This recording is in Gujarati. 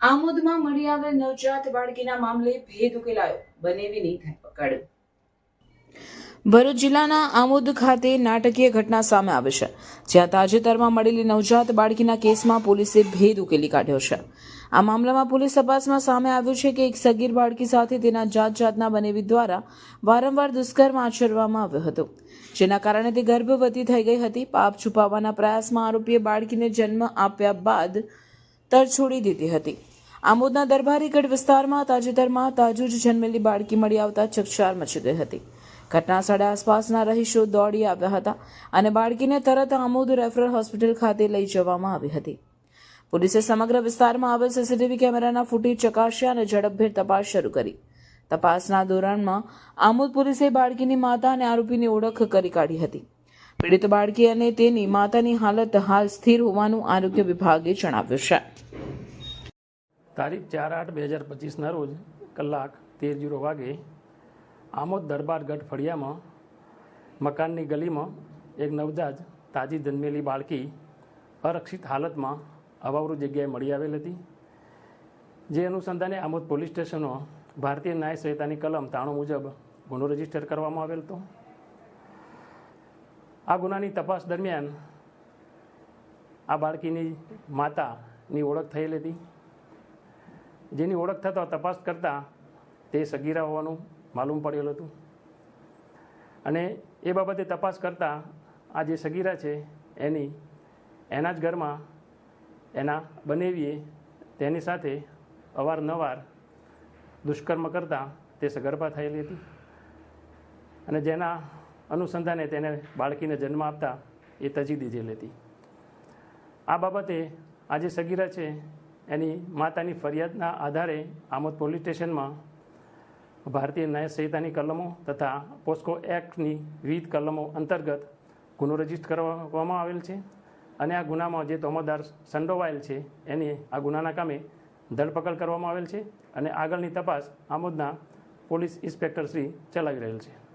આમોદમાં મળી આવેલ નવજાત બાળકીના મામલે ભેદ ઉકેલાયો. બનેવીની ધરપકડ. ભરૂચ જિલ્લાના આમોદ ખાતે નાટકીય ઘટના સામે આવી છે, જ્યાં તાજેતરમાં મળેલી નવજાત બાળકીના કેસમાં પોલીસે ભેદ ઉકેલી કાઢ્યો છે. આ મામલામાં પોલીસ તપાસમાં સામે આવ્યું છે કે એક સગીર બાળકી સાથે તેના જાત જાતના બનેવી દ્વારા વારંવાર દુષ્કર્મ આચરવામાં આવ્યો હતો, જેના કારણે તે ગર્ભવતી થઈ ગઈ હતી. પાપ છુપાવવાના પ્રયાસમાં આરોપીએ બાળકીને જન્મ આપ્યા બાદ તર છોડી દીધી હતી. આમોદના દરબારીગઢ વિસ્તારમાં તાજેતરમાં તાજુ જ જન્મેલી બાળકી મળી આવતા ચકચાર મચી ગઈ હતી. ઘટના સ્થળે આસપાસના રહીશો દોડી આવ્યા હતા અને બાળકીને તરત આમોદ રેફરલ હોસ્પિટલ ખાતે લઈ જવામાં આવી હતી. પોલીસે સમગ્ર વિસ્તારમાં આવેલ સીસીટીવી કેમેરાના ફૂટેજ ચકાસ્યા અને ઝડપભેર તપાસ શરૂ કરી. તપાસના દોરાનમાં આમોદ પોલીસે બાળકીની માતા અને આરોપીની ઓળખ કરી કાઢી હતી. પીડિત બાળકી અને તેની માતાની હાલત હાલ સ્થિર હોવાનું આરોગ્ય વિભાગે જણાવ્યું છે. તારીખ ચાર આઠ બે હજાર પચીસના રોજ કલાક તેર જીરો વાગે આમોદ દરબાર ગઢ ફળિયામાં મકાનની ગલીમાં એક નવજાત તાજી જન્મેલી બાળકી અરક્ષિત હાલતમાં અવાવરૂ જગ્યાએ મળી આવેલ હતી, જે અનુસંધાને આમોદ પોલીસ સ્ટેશનો ભારતીય ન્યાય સંહિતાની કલમ તાણું મુજબ ગુનો રજિસ્ટર કરવામાં આવેલ હતો. આ ગુનાની તપાસ દરમિયાન આ બાળકીની માતાની ઓળખ થયેલ હતી. જેની ઓળખ થતાં તપાસ કરતાં તે સગીરા હોવાનું માલુમ પડેલું હતું. અને એ બાબતે તપાસ કરતાં આ જે સગીરા છે, એની, એના જ ઘરમાં એના બનેવીએ તેની સાથે અવારનવાર દુષ્કર્મ કરતાં તે સગર્ભા થયેલી હતી. અને જેના અનુસંધાને તેને બાળકીને જન્મ આપતા એ તજી દીધેલી હતી. આ બાબતે આ જે સગીરા છે એની માતાની ફરિયાદના આધારે આમોદ પોલીસ સ્ટેશનમાં ભારતીય ન્યાય સંહિતાની કલમો તથા પોસ્કો એક્ટની વિવિધ કલમો અંતર્ગત ગુનો રજિસ્ટર કરવામાં આવેલ છે. અને આ ગુનામાં જે તોમદાર સંડોવાયેલ છે, એને આ ગુનાના કામે ધરપકડ કરવામાં આવેલ છે અને આગળની તપાસ આમોદના પોલીસ ઇન્સ્પેક્ટર શ્રી ચલાવી રહેલ છે.